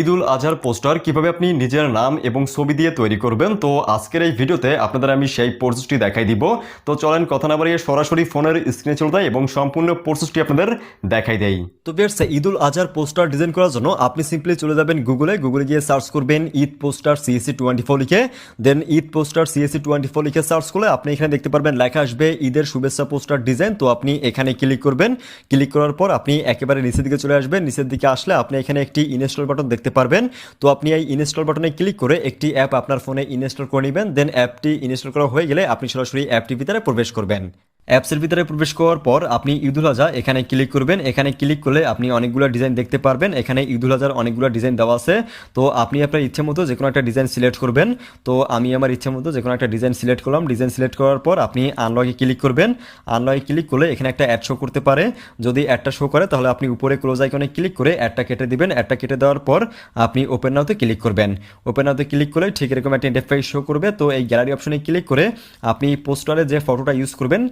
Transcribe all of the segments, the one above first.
ঈদুল আজহার poster কীভাবে আপনি নিজের নাম এবং ছবি দিয়ে তৈরি করবেন? তো আজকের এই ভিডিওতে আপনাদের আমি সেই প্রসেসটি দেখাই দিব। তো চলেন কথা না বাড়িয়ে সরাসরি ফোনের স্ক্রিনে চলে যায় এবং সম্পূর্ণ প্রসেসটি আপনাদের দেখাই দেই। তো বিয়ার্স ঈদুল আজহার পোস্টার ডিজাইন করার জন্য আপনি সিম্পলি চলে যাবেন গুগলে গুগলে গিয়ে সার্চ করবেন Eid poster CAC twenty four লিখে। দেন Eid poster CAC twenty four লিখে সার্চ করলে আপনি এখানে দেখতে পারবেন লেখা আসবে ঈদের শুভেচ্ছা পোস্টার ডিজাইন তো আপনি এখানে ক্লিক করবেন। ক্লিক করার পর আপনি একেবারে নিচের দিকে চলে আসবেন। নিচের দিকে আসলে আপনি এখানে একটি ইনস্টল বাটন দেখতে পারবেন। তো আপনি এই ইনস্টল বাটনে ক্লিক করে একটি অ্যাপ আপনার ফোনে ইনস্টল করে নেবেন। দেন অ্যাপটি ইনস্টল করা হয়ে গেলে আপনি সরাসরি অ্যাপটির ভিতরে প্রবেশ করবেন। অ্যাপসের ভিতরে প্রবেশ করার পর আপনি ঈদুল আজহা এখানে ক্লিক করবেন। এখানে ক্লিক করলে আপনি অনেকগুলো ডিজাইন দেখতে পারবেন। এখানে ঈদুল আজহার অনেকগুলো ডিজাইন দেওয়া আছে। তো আপনি আপনার ইচ্ছে মতো যে কোনো একটা ডিজাইন সিলেক্ট করবেন। তো আমি আমার ইচ্ছে মতো যে কোনো একটা ডিজাইন সিলেক্ট করলাম। ডিজাইন সিলেক্ট করার পর আপনি আনলকে ক্লিক করবেন। আনলকে ক্লিক করলে এখানে একটা অ্যাড শো করতে পারে। যদি অ্যাডটা শো করে, তাহলে আপনি উপরে ক্লোজ আইকনে ক্লিক করে অ্যাডটা কেটে দিবেন। অ্যাডটা কেটে দেওয়ার পর আপনি ওপেন নাওতে ক্লিক করবেন। ওপেন নাওতে ক্লিক করলে ঠিক এরকম একটা ইন্টারফেস শো করবে। তো এই গ্যালারি অপশনে ক্লিক করে আপনি পোস্টারে যে ফটোটা ইউজ করবেন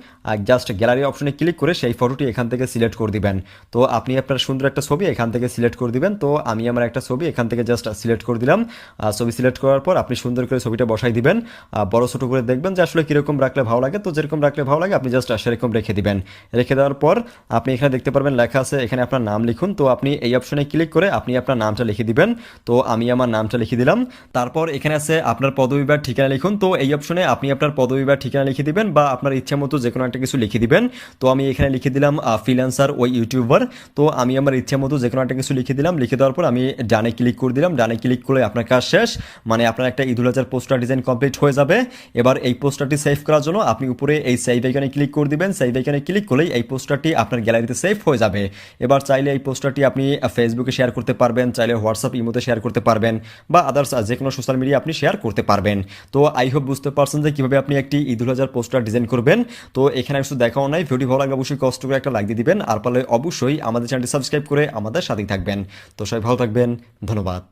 জাস্ট গ্যালারি অপশনে ক্লিক করে সেই ফটোটি এখান থেকে সিলেক্ট করে দিবেন। তো আপনি আপনার সুন্দর একটা ছবি এখান থেকে সিলেক্ট করে দিবেন। তো আমি আমার একটা ছবি এখান থেকে জাস্ট সিলেক্ট করে দিলাম। ছবি সিলেক্ট করার পর আপনি সুন্দর করে ছবিটা বসাই দিবেন। বড় ছোট করে দেখবেন যে আসলে কীরকম রাখলে ভালো লাগে। তো যেরকম রাখলে ভালো লাগে, আপনি জাস্ট সেরকম রেখে দিবেন। রেখে দেওয়ার পর আপনি এখানে দেখতে পারবেন লেখা আছে এখানে আপনার নাম লিখুন। তো আপনি এই অপশনে ক্লিক করে আপনি আপনার নামটা লিখে দিবেন। তো আমি আমার নামটা লিখে দিলাম। তারপর এখানে আছে আপনার পদবি বা ঠিকানা লিখুন। তো এই অপশনে আপনি আপনার পদবি বা ঠিকানা লিখে দিবেন বা আপনার ইচ্ছা মতো যে কোনো একটা কিছু লিখে দিবেন। তো আমি এখানে লিখে দিলাম ফ্রিল্যান্সার ওই ইউটিউবার তো আমি আমার ইচ্ছা মতো যে কোনো একটা কিছু লিখে দিলাম। লিখে দেওয়ার পর আমি ডানে ক্লিক করে দিলাম। ডানে ক্লিক করলে আপনার কাজ শেষ। মানে আপনার একটা ঈদুল হাজার পোস্টার ডিজাইন কমপ্লিট হয়ে যাবে। এবার এই পোস্টারটি সেভ করার জন্য আপনি উপরে এই সেভ আইকনে ক্লিক করে দিবেন। সেভ আইকনে ক্লিক করলেই এই পোস্টারটি আপনার গ্যালারিতে সেভ হয়ে যাবে। এবার চাইলে এই পোস্টারটি আপনি ফেসবুকে শেয়ার করতে পারবেন। চাইলে হোয়াটসঅ্যাপ ইমোতে শেয়ার করতে পারবেন বা আদার্স যে কোনো সোশ্যাল মিডিয়া আপনি শেয়ার করতে পারবেন। তো আই হোপ বুঝতে পারছেন যে কীভাবে আপনি একটি ঈদুল হাজার পোস্টার ডিজাইন করবেন। তো এখানে শুধু দেখাও নাই ভিডিও ভালো লাগলে অবশ্যই কষ্ট করে একটা লাইক দিয়ে দিবেন। আর পারলে অবশ্যই আমাদের চ্যানেলটি সাবস্ক্রাইব করে আমাদের সাথেই থাকবেন। তো সবাই ভালো থাকবেন, ধন্যবাদ।